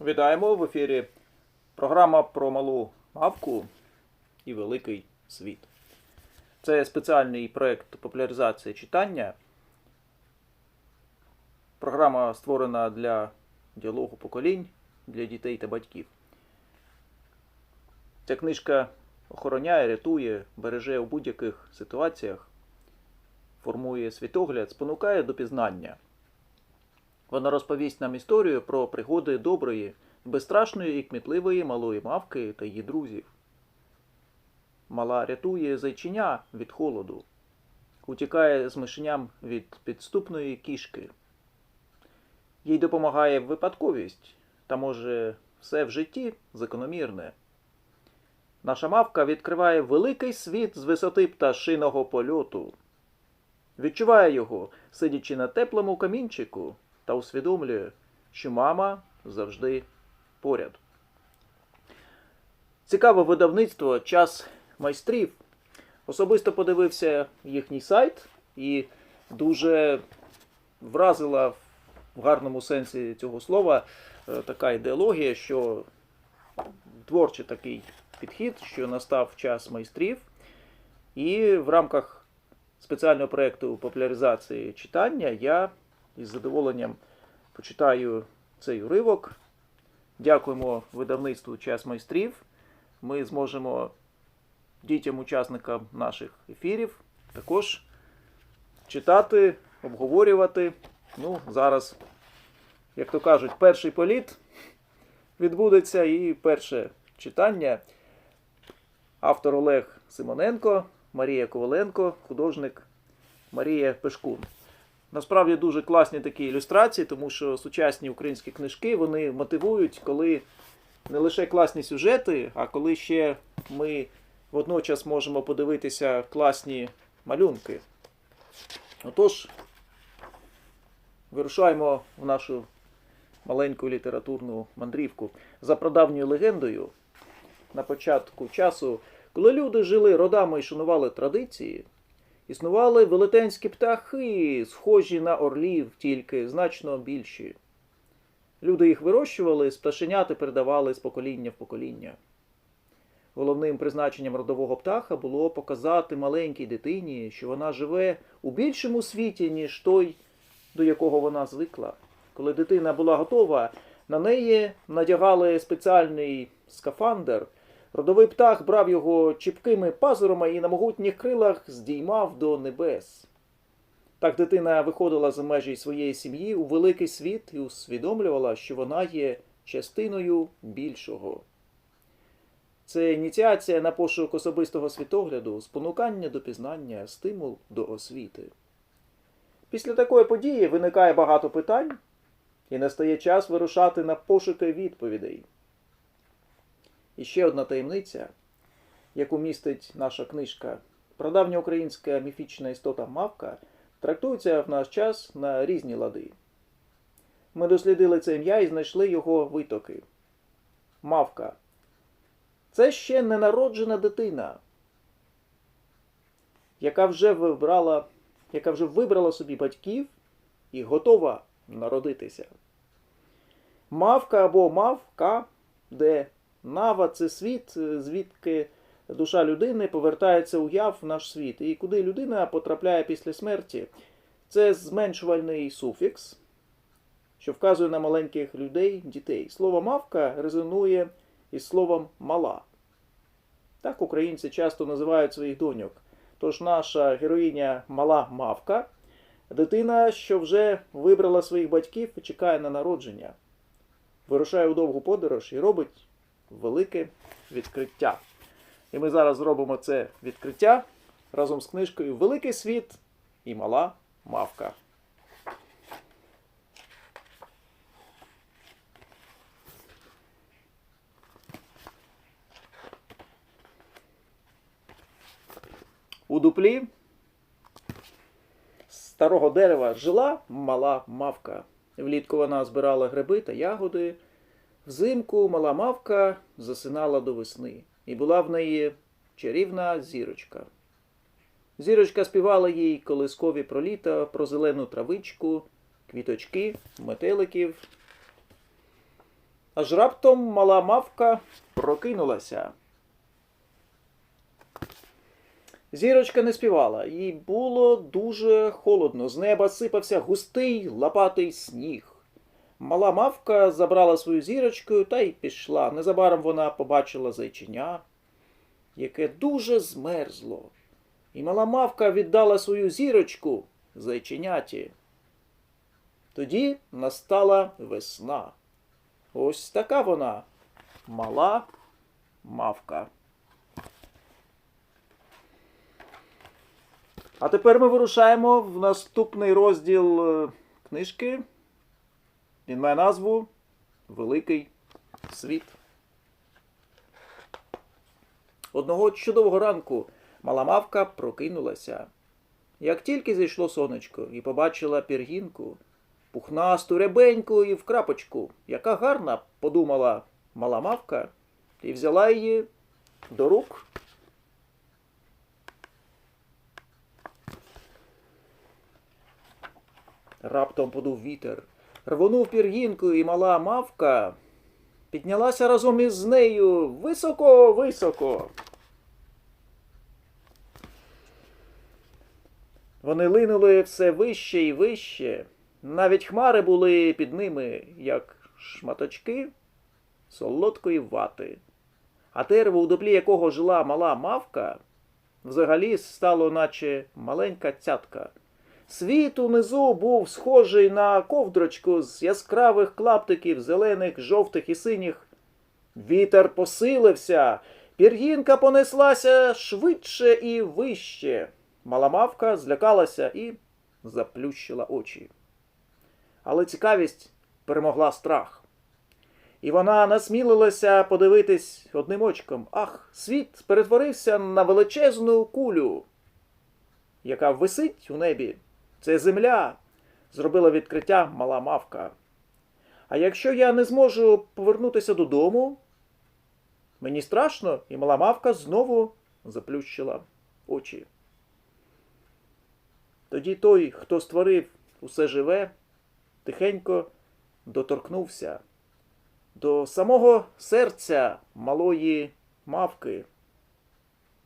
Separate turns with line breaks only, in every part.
Вітаємо в ефірі. Програма про малу мавку і великий світ. Це спеціальний проєкт популяризації читання. Програма створена для діалогу поколінь, для дітей та батьків. Ця книжка охороняє, рятує, береже у будь-яких ситуаціях, формує світогляд, спонукає до пізнання. Вона розповість нам історію про пригоди доброї, безстрашної і кмітливої малої мавки та її друзів. Мала рятує зайчиня від холоду, утікає з мишеням від підступної кішки. Їй допомагає випадковість, та може все в житті закономірне. Наша мавка відкриває великий світ з висоти пташиного польоту. Відчуває його, сидячи на теплому камінчику, та усвідомлює, що мама завжди поряд. Цікаве видавництво час майстрів. Особисто подивився їхній сайт і дуже вразила в гарному сенсі цього слова е, така ідеологія, що творчий такий підхід, що настав час майстрів, і в рамках спеціального проєкту популяризації читання я із задоволенням почитаю цей уривок. Дякуємо видавництву Час майстрів. Ми зможемо дітям-учасникам наших ефірів також читати, обговорювати. Ну, зараз, як то кажуть, перший політ відбудеться і перше читання. Автор Олег Симоненко, Марія Коваленко, художник Марія Пешкун. Насправді дуже класні такі ілюстрації, тому що сучасні українські книжки вони мотивують, коли не лише класні сюжети, а коли ще ми водночас можемо подивитися класні малюнки. Отож, вирушаємо в нашу маленьку літературну мандрівку. За прадавньою легендою, на початку часу, коли люди жили родами і шанували традиції, існували велетенські птахи, схожі на орлів, тільки значно більші. Люди їх вирощували, з пташеняти передавали з покоління в покоління. Головним призначенням родового птаха було показати маленькій дитині, що вона живе у більшому світі, ніж той, до якого вона звикла. Коли дитина була готова, на неї надягали спеціальний скафандр. Родовий птах брав його чіпкими пазурами і на могутніх крилах здіймав до небес. Так дитина виходила за межі своєї сім'ї у великий світ і усвідомлювала, що вона є частиною більшого. Це ініціація на пошук особистого світогляду, спонукання до пізнання, стимул до освіти. Після такої події виникає багато питань, і настає час вирушати на пошуки відповідей. І ще одна таємниця, яку містить наша книжка, прадавня українська міфічна істота мавка, трактується в наш час на різні лади. Ми дослідили це ім'я і знайшли його витоки. Мавка. Це ще ненароджена дитина, яка вже вибрала, яка вже вибрала собі батьків і готова народитися. Мавка або мавка, де нава це світ, звідки душа людини повертається у яв в наш світ. І куди людина потрапляє після смерті, це зменшувальний суфікс, що вказує на маленьких людей, дітей. Слово мавка резонує із словом мала. Так українці часто називають своїх доньок. Тож наша героїня мала мавка, дитина, що вже вибрала своїх батьків і чекає на народження, вирушає у довгу подорож і робить велике відкриття. І ми зараз зробимо це відкриття разом з книжкою Великий світ і мала мавка. У дуплі старого дерева жила мала мавка. Влітку вона збирала гриби та ягоди. Взимку мала мавка засинала до весни, і була в неї чарівна зірочка. Зірочка співала їй колискові про літо, про зелену травичку, квіточки, метеликів. аж раптом мала мавка прокинулася. Зірочка не співала, їй було дуже холодно. З неба сипався густий лопатий сніг. Мала мавка забрала свою зірочку та й пішла. Незабаром вона побачила зайчиня, яке дуже змерзло. І мала мавка віддала свою зірочку зайченяті. Тоді настала весна. Ось така вона мала мавка. А тепер ми вирушаємо в наступний розділ е, книжки. Він має назву Великий світ. Одного чудового ранку мала мавка прокинулася. Як тільки зійшло сонечко і побачила пір'їнку, пухнасту рябеньку і в крапочку, яка гарна, подумала мала мавка, і взяла її до рук. Раптом подув вітер, рвонув пір'їнку, і мала мавка піднялася разом із нею високо-високо. Вони линули все вище і вище. Навіть хмари були під ними, як шматочки солодкої вати. А дерево, у дуплі якого жила мала мавка, взагалі стало, наче маленька цятка. Світ унизу був схожий на ковдрочку з яскравих клаптиків, зелених, жовтих і синіх. Вітер посилився, пір'їнка понеслася швидше і вище. Маламавка злякалася і заплющила очі. Але цікавість перемогла страх. І вона насмілилася подивитись одним очком. Ах, світ перетворився на величезну кулю, яка висить у небі. Це земля, зробила відкриття мала мавка. А якщо я не зможу повернутися додому, мені страшно, і мала мавка знову заплющила очі. Тоді той, хто створив усе живе, тихенько доторкнувся до самого серця малої мавки.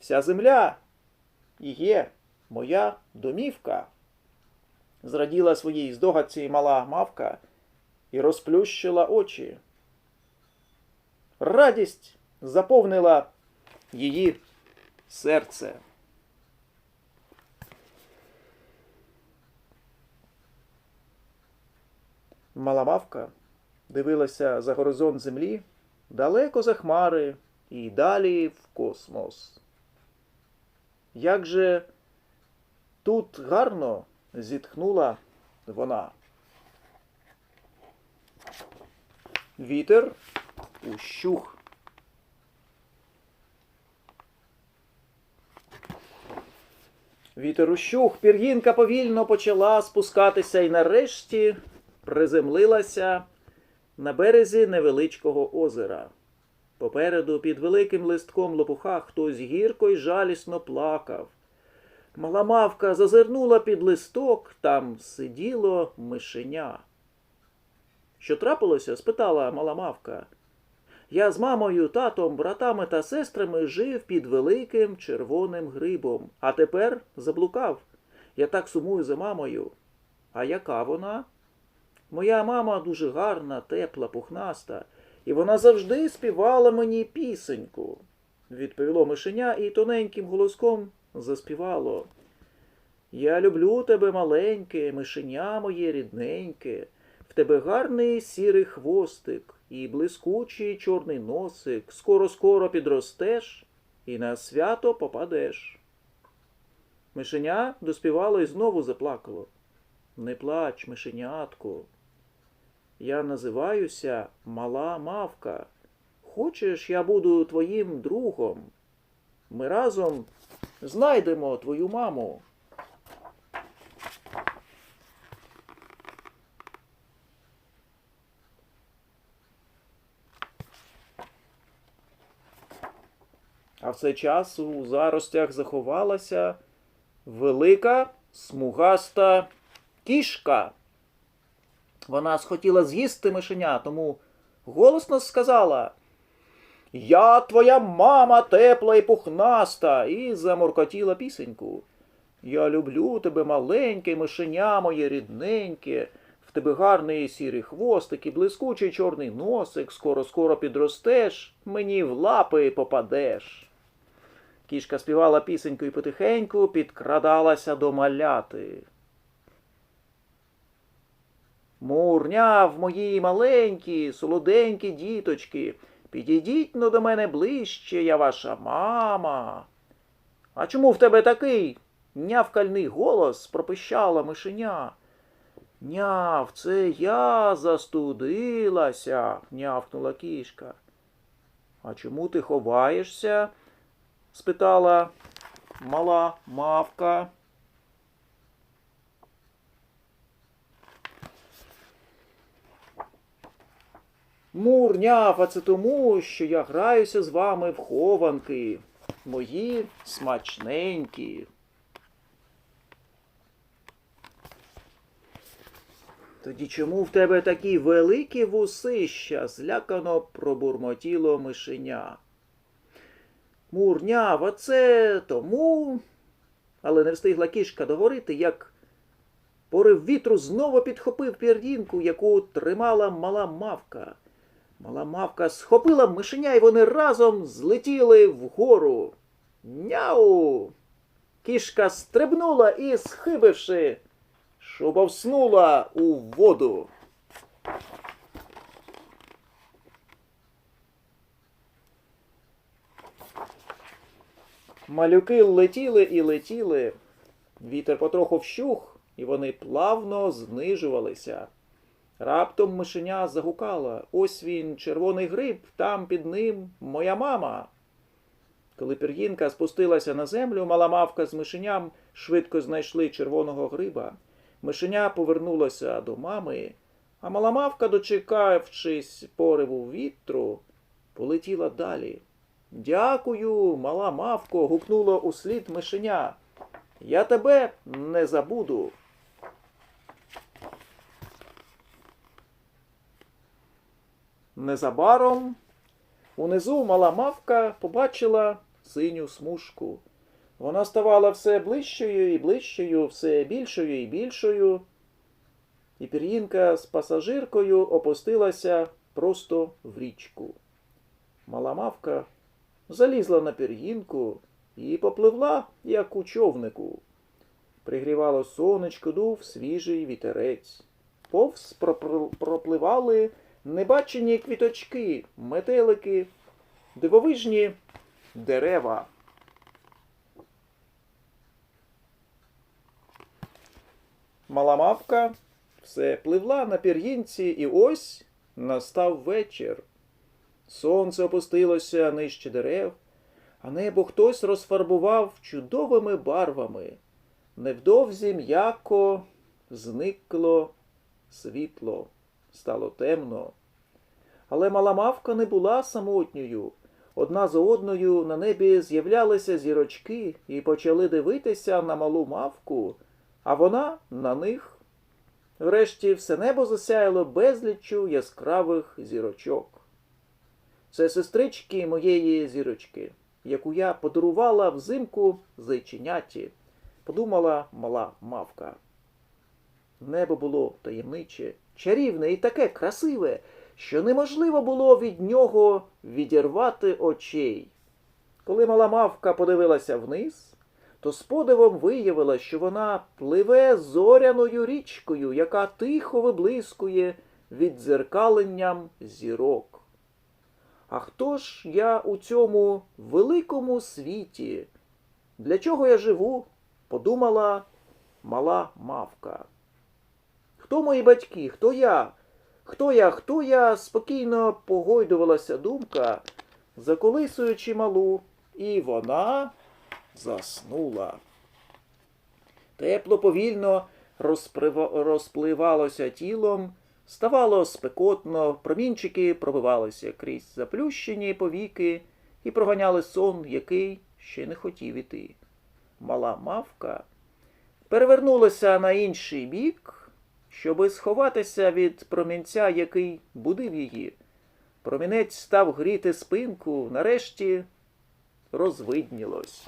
Вся земля і є моя домівка. Зраділа своїй здогадці мала мавка і розплющила очі. Радість заповнила її серце. Мала мавка дивилася за горизонт землі далеко за хмари і далі в космос. Як же тут гарно зітхнула вона. Вітер ущух. Вітер ущух, пір'їнка повільно почала спускатися і нарешті приземлилася на березі невеличкого озера. Попереду під великим листком лопуха хтось гірко й жалісно плакав. Мала мавка зазирнула під листок, там сиділо мишеня. Що трапилося? спитала мала мавка. Я з мамою, татом, братами та сестрами жив під великим червоним грибом, а тепер заблукав. Я так сумую за мамою. А яка вона? Моя мама дуже гарна, тепла, пухнаста, і вона завжди співала мені пісеньку, відповіло мишеня і тоненьким голоском заспівало. Я люблю тебе, маленьке, мишеня моє рідненьке, в тебе гарний сірий хвостик і блискучий чорний носик. Скоро-скоро підростеш і на свято попадеш. Мишеня доспівало і знову заплакало. Не плач, мишенятко. Я називаюся Мала Мавка. Хочеш, я буду твоїм другом? Ми разом знайдемо твою маму. А в цей час у заростях заховалася велика смугаста кішка. Вона схотіла з'їсти мишеня, тому голосно сказала Я твоя мама тепла і пухнаста, і заморкотіла пісеньку. Я люблю тебе, маленьке, мишеня моє рідненьке, в тебе гарний сірий хвостик і блискучий чорний носик, скоро-скоро підростеш, мені в лапи попадеш. Кішка співала пісеньку і потихеньку підкрадалася до маляти. Мурняв, мої маленькі, солоденькі діточки, підійдіть но до мене ближче, я ваша мама. А чому в тебе такий нявкальний голос пропищала мишеня? Няв, це я застудилася, нявкнула кішка. А чому ти ховаєшся? спитала мала мавка. Мурняв, а це тому, що я граюся з вами в хованки. Мої смачненькі. Тоді чому в тебе такі великі вусища? злякано пробурмотіло мишеня. Мурняв, а це тому. Але не встигла кішка договорити, як порив вітру знову підхопив пір'їнку, яку тримала мала мавка. Мала мавка схопила мишеня, і вони разом злетіли вгору. Няу! Кішка стрибнула і, схибивши, шубовснула у воду. Малюки летіли і летіли. Вітер потроху вщух, і вони плавно знижувалися. Раптом мишеня загукала ось він, червоний гриб, там під ним моя мама. Коли пір'їнка спустилася на землю, мала мавка з мишеням швидко знайшли червоного гриба. Мишеня повернулася до мами, а мала мавка, дочекавшись пориву вітру, полетіла далі. Дякую, мала мавко, гукнуло услід мишеня. Я тебе не забуду. Незабаром унизу мала мавка побачила синю смужку. Вона ставала все ближчою і ближчою, все більшою і більшою. І пір'їнка з пасажиркою опустилася просто в річку. Мала мавка залізла на пір'їнку і попливла, як у човнику. Пригрівало сонечко, дув свіжий вітерець. Повз пропливали небачені квіточки, метелики, дивовижні дерева. Мала мавка все пливла на пір'їнці, і ось настав вечір. Сонце опустилося нижче дерев, а небо хтось розфарбував чудовими барвами. Невдовзі м'яко зникло світло, стало темно. Але мала мавка не була самотньою. Одна за одною на небі з'являлися зірочки і почали дивитися на малу мавку, а вона на них. Врешті все небо засяяло безліччю яскравих зірочок. Це сестрички моєї зірочки, яку я подарувала взимку зайченяті, подумала мала мавка. Небо було таємниче, чарівне і таке красиве, що неможливо було від нього відірвати очей. Коли мала мавка подивилася вниз, то з подивом виявила, що вона пливе зоряною річкою, яка тихо виблискує віддзеркаленням зірок. А хто ж я у цьому великому світі? Для чого я живу? подумала мала мавка. Хто мої батьки? Хто я? Хто я? Хто я? спокійно погойдувалася думка, заколисуючи малу, і вона заснула. Тепло повільно розпливалося тілом, ставало спекотно, промінчики пробивалися крізь заплющені повіки і проганяли сон, який ще не хотів іти. Мала мавка перевернулася на інший бік, щоби сховатися від промінця, який будив її. Промінець став гріти спинку, нарешті розвиднілось.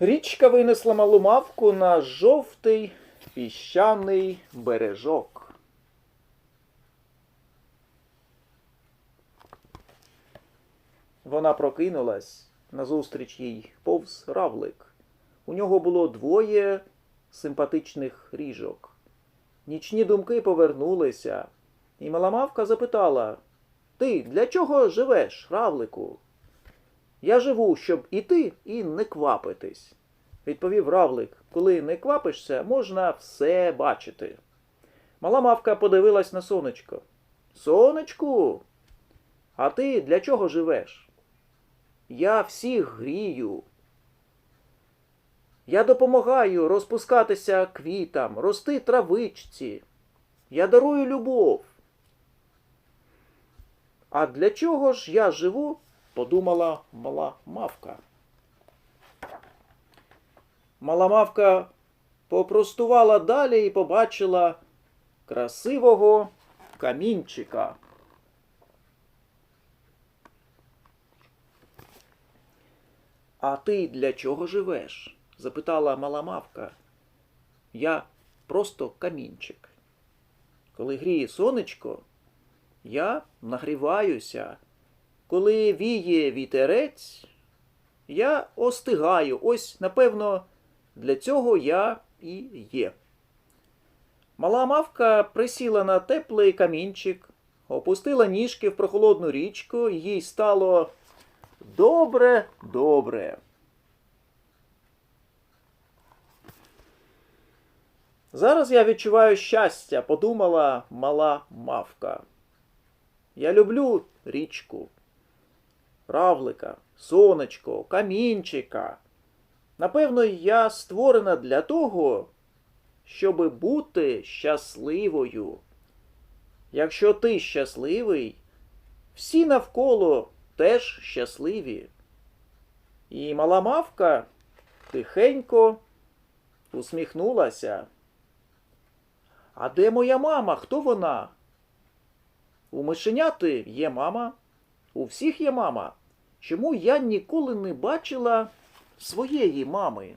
Річка винесла малу мавку на жовтий піщаний бережок. Вона прокинулась, назустріч їй повз равлик. У нього було двоє симпатичних ріжок. Нічні думки повернулися, і маламавка запитала Ти для чого живеш, равлику? Я живу, щоб іти і не квапитись, відповів равлик. Коли не квапишся, можна все бачити. Мала мавка подивилась на сонечко. Сонечку, а ти для чого живеш? Я всіх грію. Я допомагаю розпускатися квітам, рости травичці. Я дарую любов. А для чого ж я живу? подумала мала мавка. Мала мавка попростувала далі і побачила красивого камінчика. А ти для чого живеш? запитала мала мавка. Я просто камінчик. Коли гріє сонечко, я нагріваюся. Коли віє вітерець, я остигаю. Ось, напевно, для цього я і є. Мала мавка присіла на теплий камінчик, опустила ніжки в прохолодну річку, їй стало добре, добре. Зараз я відчуваю щастя, подумала мала мавка. Я люблю річку, равлика, сонечко, камінчика. Напевно, я створена для того, щоб бути щасливою. Якщо ти щасливий, всі навколо теж щасливі. І мала мавка тихенько усміхнулася. А де моя мама? Хто вона? У мишеняти є мама, у всіх є мама. Чому я ніколи не бачила своєї мами?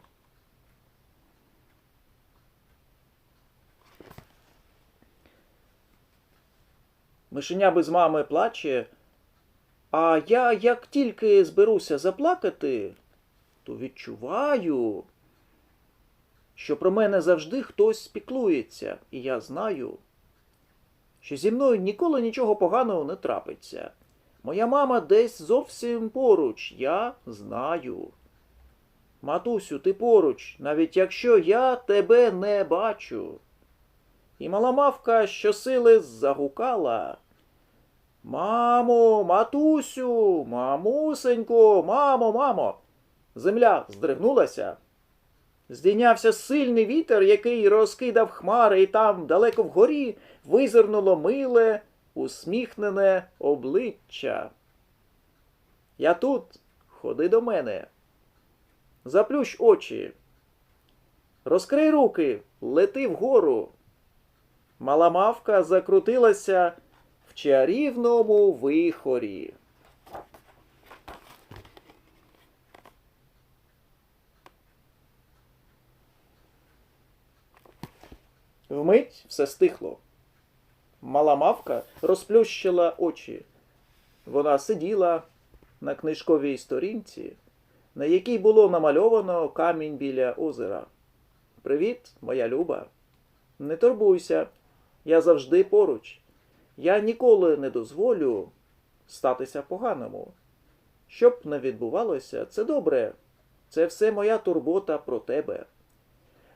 Мишеня без мами плаче, а я як тільки зберуся заплакати, то відчуваю, що про мене завжди хтось піклується, і я знаю, що зі мною ніколи нічого поганого не трапиться. Моя мама десь зовсім поруч, я знаю. Матусю, ти поруч, навіть якщо я тебе не бачу. І мала мавка щосили загукала. Мамо, матусю, мамусенько, мамо, мамо. Земля здригнулася. Здійнявся сильний вітер, який розкидав хмари, і там, далеко вгорі, визирнуло миле, усміхнене обличчя. Я тут, ходи до мене. Заплющ очі. Розкрий руки, лети вгору. Мала мавка закрутилася чарівному вихорі. Вмить все стихло. Мала мавка розплющила очі. Вона сиділа на книжковій сторінці, на якій було намальовано камінь біля озера. Привіт, моя люба. Не турбуйся, я завжди поруч. Я ніколи не дозволю статися поганому. Щоб не відбувалося, це добре. Це все моя турбота про тебе.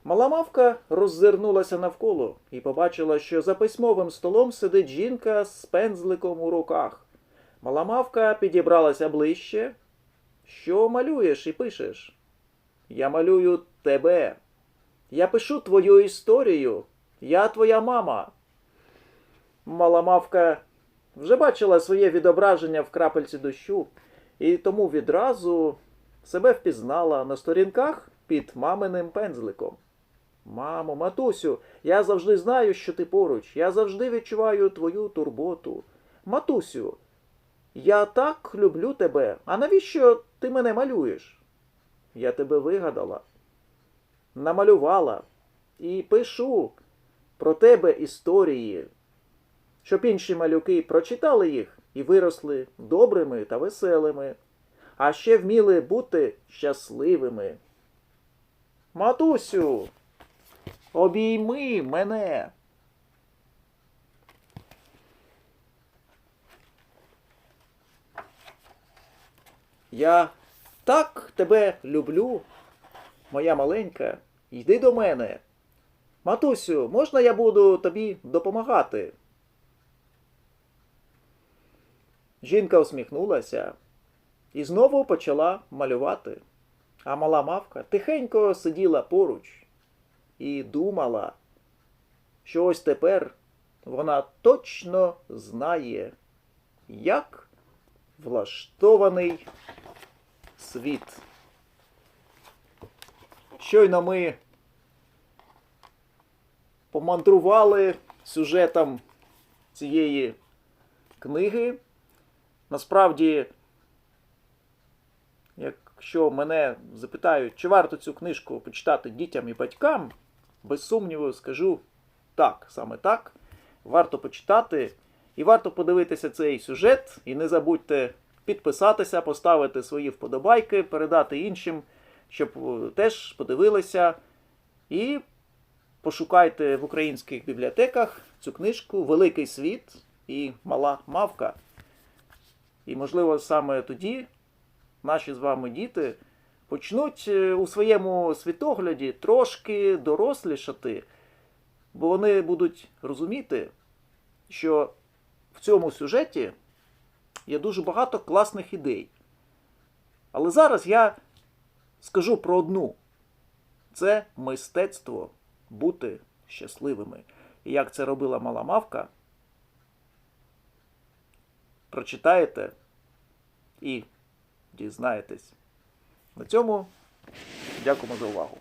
Мала мавка роззирнулася навколо і побачила, що за письмовим столом сидить жінка з пензликом у руках. Мала мавка підібралася ближче. Що малюєш і пишеш? Я малюю тебе. Я пишу твою історію. Я твоя мама. Мала мавка вже бачила своє відображення в крапельці дощу, і тому відразу себе впізнала на сторінках під маминим пензликом. Мамо, матусю, я завжди знаю, що ти поруч. Я завжди відчуваю твою турботу. Матусю, я так люблю тебе. А навіщо ти мене малюєш? Я тебе вигадала, намалювала і пишу про тебе історії, щоб інші малюки прочитали їх і виросли добрими та веселими, а ще вміли бути щасливими. Матусю, обійми мене. Я так тебе люблю, моя маленька, йди до мене. Матусю, можна я буду тобі допомагати? Жінка усміхнулася і знову почала малювати. А мала мавка тихенько сиділа поруч і думала, що ось тепер вона точно знає, як влаштований світ. Щойно ми помандрували сюжетом цієї книги. Насправді, якщо мене запитають, чи варто цю книжку почитати дітям і батькам, без сумніву скажу так, саме так. Варто почитати і варто подивитися цей сюжет. І не забудьте підписатися, поставити свої вподобайки, передати іншим, щоб е, теж подивилися. І пошукайте в українських бібліотеках цю книжку Великий світ і Мала мавка. І, можливо, саме тоді наші з вами діти почнуть е, у своєму світогляді трошки дорослішати, бо вони будуть розуміти, що в цьому сюжеті є дуже багато класних ідей. Але зараз я скажу про одну: це мистецтво бути щасливими. І як це робила мала мавка, прочитаєте і дізнаєтесь. На цьому дякуємо за увагу.